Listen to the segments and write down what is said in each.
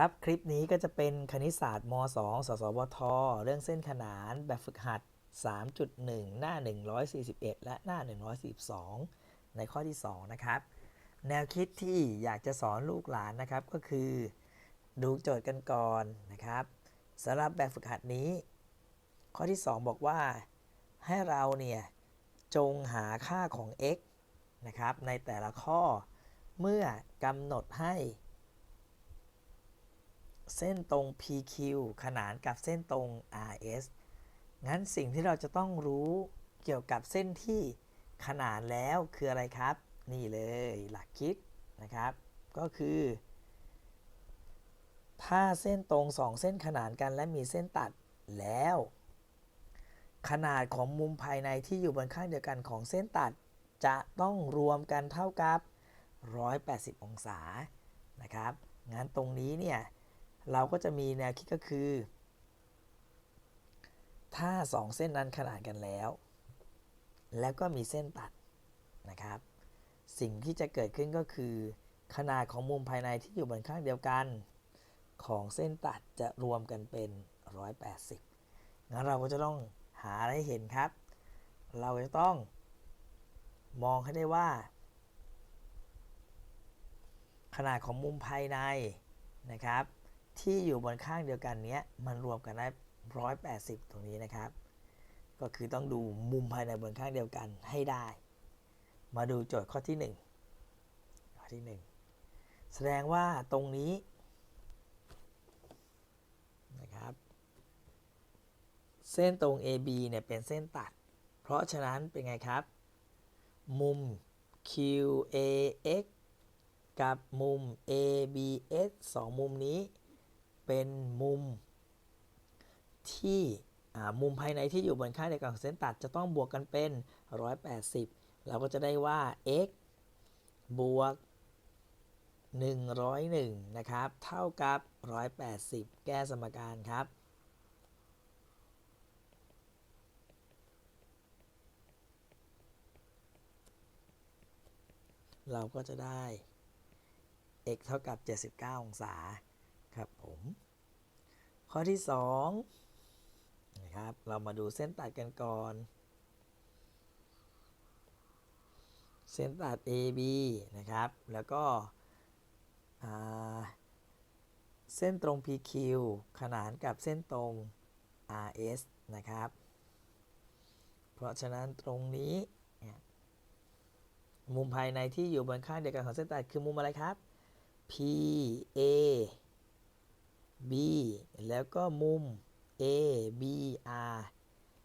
ครับ คลิปนี้ก็จะเป็นคณิตศาสตร์ม 2 สสวท เรื่องเส้นขนานแบบฝึกหัด 3.1 หน้า 141 และหน้า 142 ในข้อที่ 2 นะครับ แนวคิดที่อยากจะสอนลูกหลานนะครับก็คือ ดูโจทย์กันก่อนนะครับสำหรับแบบฝึกหัดนี้ ข้อที่ 2 บอกว่า ให้เราเนี่ย จงหาค่าของ x นะครับในแต่ละข้อเมื่อกำหนดให้ เส้นตรง PQ ขนานกับเส้นตรง RS งั้นสิ่งที่เราจะต้องรู้เกี่ยวกับเส้นที่ขนานแล้วคืออะไรครับ นี่เลยหลักคิดนะครับ ก็คือ ถ้าเส้นตรงสองเส้นขนานกันและมีเส้นตัดแล้ว ขนาดของมุมภายในที่อยู่บนข้างเดียวกันของเส้นตัด จะต้องรวมกันเท่ากับ 180 องศานะครับงั้นตรงนี้เนี่ย เราก็จะมีแนวคิดก็คือ ถ้า 2 เส้นนั้นขนานกันแล้ว แล้วก็มีเส้นตัดนะครับ สิ่งที่จะเกิดขึ้นก็คือ ขนาดของมุมภายในที่อยู่บนข้างเดียวกัน ของเส้นตัดจะรวมกันเป็น 180 งั้นเราก็จะต้องหาให้เห็นครับ เราจะต้องมองให้ได้ว่า ขนาดของมุมภายในนะครับ ที่อยู่บนข้างเดียวกันเนี้ยมันรวมกันได้180ตรงนี้นะครับ ก็คือต้องดูมุมภายในบนข้างเดียวกันให้ได้ มาดูโจทย์ข้อที่1ข้อที่1แสดงว่าตรงนี้นะครับ เส้นตรง AB เนี่ยเป็นเส้นตัด เพราะฉะนั้นเป็นไงครับ มุม QAX กับมุม ABS สองมุมนี้ เป็นมุมที่มุมภายในที่อยู่บนข้าเดียวกันของเส้นตัดจะต้องบวกกันเป็น 180 เราก็จะได้ว่า x บวก 101 นะครับ เท่ากับ 180 แก้สมการครับ เราก็จะได้ x เท่ากับ 79 องศาครับผม ข้อที่2นะครับ เรามาดูเส้นตัดกันก่อน เส้นตัด AB นะครับ แล้วก็เส้นตรง PQ ขนานกับเส้นตรง RS นะครับ เพราะฉะนั้นตรงนี้ มุมภายในที่อยู่บนข้างเดียวกันของเส้นตัดคือมุมอะไรครับ P A B แล้วก็มุม A B R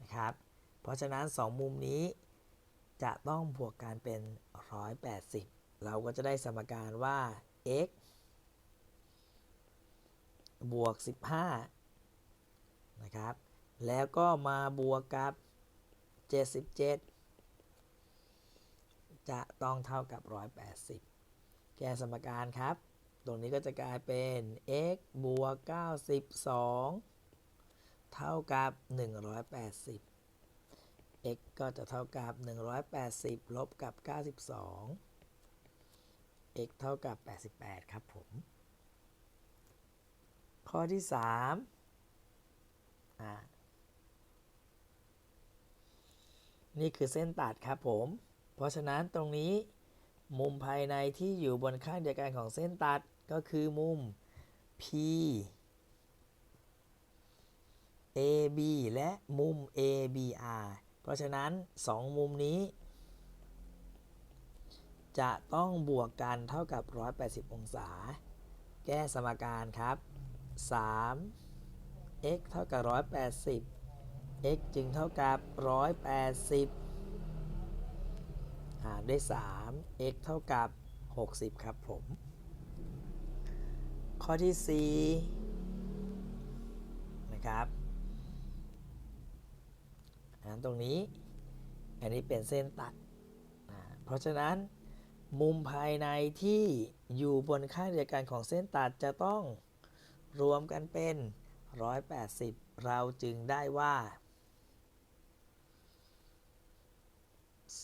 นะครับ เพราะฉะนั้น 2 มุมนี้จะต้องบวกกันเป็น 180 เราก็จะได้สมการว่า x บวก 15 นะครับ แล้วก็มาบวกกับ 77 จะต้องเท่ากับ 180 แก้สมการครับ ตรงนี้ก็จะกลายเป็น x บวก92 เท่ากับ 180 x ก็จะเท่ากับ 180 ลบกับ 92 x เท่ากับ 88 ครับผม ข้อที่3อ่านี่คือเส้นตัดครับผม เพราะฉะนั้นตรงนี้ มุมภายในที่อยู่บนข้างเดียวกันของเส้นตัดก็คือมุม P AB และมุม ABR เพราะฉะนั้น 2 มุมนี้ จะต้องบวกกันเท่ากับ 180 องศา แก้สมการครับ 3 x เท่ากับ 180 x จึงเท่ากับ 180 หารด้วย 3 x เท่ากับ 60 ครับผม ข้อที่ 4 นะครับอันตรงนี้ อันนี้เป็นเส้นตัด เพราะฉะนั้นมุมภายในที่อยู่บนข้างเดียวกันของเส้นตัดจะต้องรวมกันเป็น 180 เราจึงได้ว่า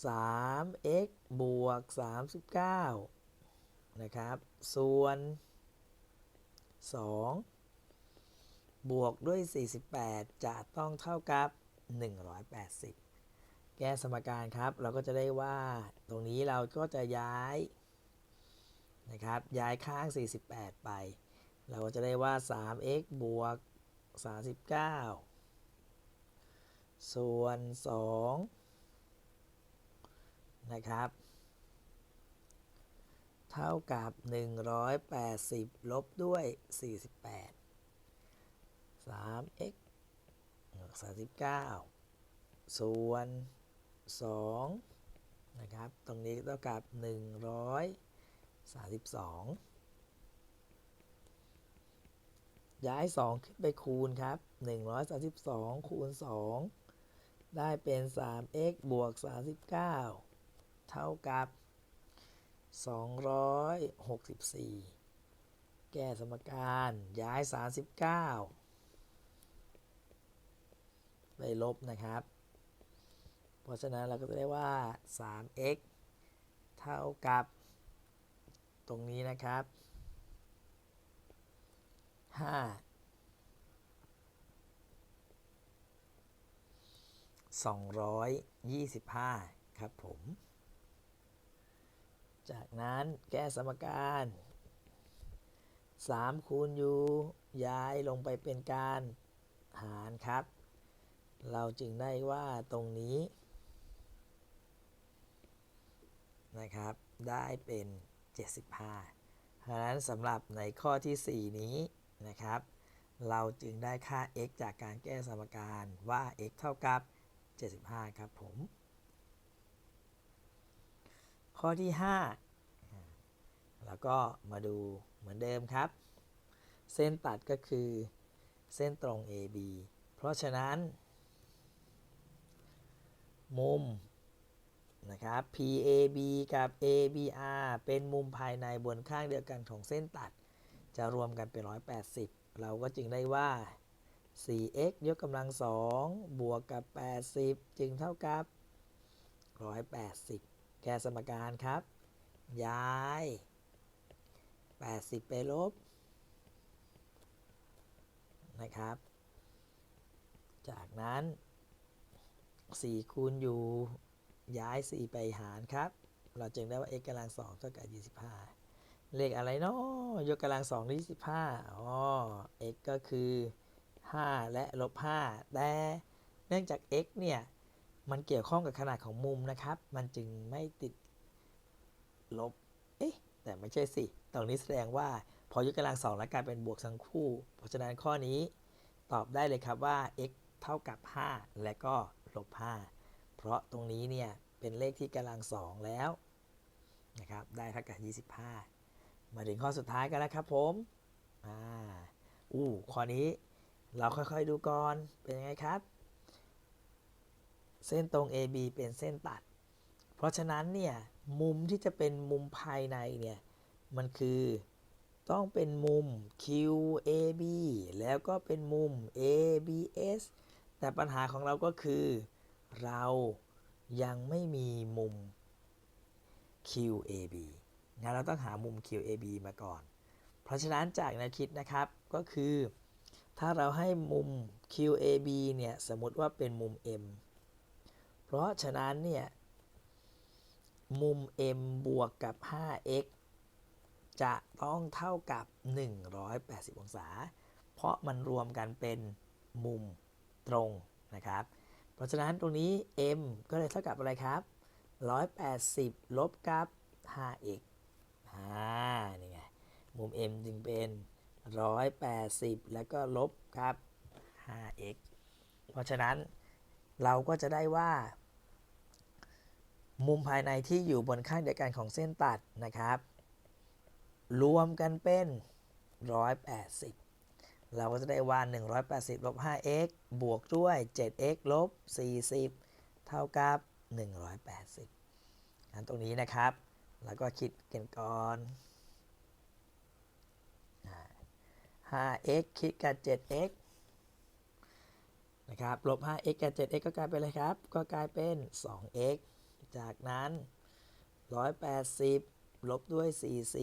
3x บวก 39 นะครับ ส่วน 2 บวกด้วย 48 จะต้องเท่ากับ 180 แก้สมการครับ เราก็จะได้ว่า ตรงนี้เราก็จะย้าย นะครับ ย้ายข้าง 48 ไป เราก็จะได้ว่า 3x บวก 39 ส่วน 2 นะครับ เท่ากับ 180 ลบด้วย 48 3x 39 ส่วน 2 นะครับ ตรงนี้เท่ากับ 132 ย้าย 2 ขึ้นไปคูณครับ 132 คูณ 2ได้เป็น 3x บวก 39 เท่ากับ 264 แก้สมการย้าย 39 ไปลบนะครับ เพราะฉะนั้นเราก็จะได้ว่า 3x เท่ากับ ตรงนี้นะครับ 5 225 ครับผม จากนั้นแก้สมการ 3 คูณยูย้ายลงไปเป็นการหารครับ เราจึงได้ว่าตรงนี้นะครับ ได้เป็น 75เพราะนั้นสำหรับในข้อที่ 4 นี้นะครับ เราจึงได้ค่า x จากการแก้สมการว่า x เท่ากับ 75 ครับผม ข้อที่ 5 แล้วก็มาดูเหมือนเดิมครับ เส้นตัดก็คือเส้นตรง AB เพราะฉะนั้น มุมนะครับ PAB กับ ABR เป็นมุมภายในบนข้างเดียวกันของเส้นตัด จะรวมกันเป็น 180 เราก็จึงได้ว่า 4x ยกกำลัง 2 บวกกับ 80 จึงเท่ากับ 180 แก้สมการครับ ย้าย 80 ไปลบ นะครับ จากนั้น 4 คูณอยู่ย้าย 4 ไปหารครับ เราจึงได้ว่า x กำลัง2เท่ากับ 25 เลขอะไรเนาะยกกำลัง2ได้25อ๋อ x ก็คือ 5 และลบ 5 แต่เนื่องจาก x เนี่ย มันเกี่ยวข้องกับขนาดของมุมนะครับ มันจึงไม่ติดลบ เอ๊ะ แต่ไม่ใช่สิ ตรงนี้แสดงว่า พอยกกำลังสองแล้วกลายเป็นบวกทั้งคู่ เพราะฉะนั้นข้อนี้ตอบได้เลยครับว่า x เท่ากับ 5 และก็ลบ 5 เพราะตรงนี้เนี่ยเป็นเลขที่กำลังสองแล้วนะครับ ได้เท่ากับ 25 มาถึงข้อสุดท้ายกันแล้วครับผม อ่า อู้ ข้อนี้เราค่อยๆดูก่อน เป็นยังไงครับ เส้นตรง AB เป็นเส้นตัด เพราะฉะนั้นเนี่ยมุมที่จะเป็นมุมภายในเนี่ยมันคือต้องเป็นมุม QAB แล้วก็เป็นมุม ABS แต่ปัญหาของเราก็คือ เรายังไม่มีมุม QAB งั้นเราต้องหามุม QAB มาก่อน เพราะฉะนั้นจากแนวคิดนะครับก็คือ ถ้าเราให้มุม QAB เนี่ยสมมติว่าเป็นมุม M เพราะฉะนั้นเนี่ย มุม M บวกกับ 5x จะต้องเท่ากับ 180 องศา เพราะมันรวมกันเป็นมุมตรงนะครับ เพราะฉะนั้นตรงนี้ m ก็เลยเท่ากับอะไรครับ 180 ลบกับ 5x อ่า นี่ไง มุม m จึงเป็น 180 แล้วก็ลบครับ 5x เพราะฉะนั้น เราก็จะได้ว่า มุมภายในที่อยู่บนข้างเดียวกันของเส้นตัดนะครับ รวมกันเป็น 180 เราก็จะได้ว่า 180ลบ 5x บวกด้วย 7x ลบ 40 เท่ากับ 180อันตรงนี้นะครับ แล้วก็คิดกันก่อน 5x คิดกับ 7x นะครับลบ 5x กับ 7x ก็กลายเป็นอะไรครับ ก็กลายเป็น 2x จากนั้น 180 ลบด้วย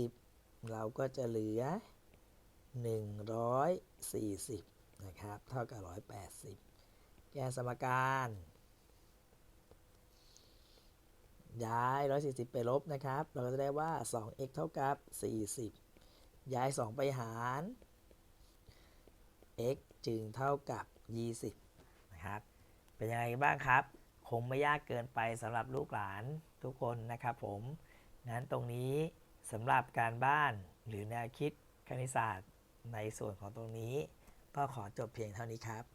40 เราก็จะเหลือ 140 นะครับ เท่ากับ 180 แก้สมการ ย้าย 140 ไปลบนะครับ เราก็จะได้ว่า 2x เท่ากับ 40 ย้าย 2 ไปหาร x จึงเท่ากับ 20 นะครับ เป็นยังไงบ้างครับ คงไม่ยากเกินไปสำหรับลูกหลานทุกคนนะครับผมนั้นตรงนี้สำหรับการบ้านหรือแนวคิดคณิตศาสตร์ในส่วนของตรงนี้ ก็ขอจบเพียงเท่านี้ครับ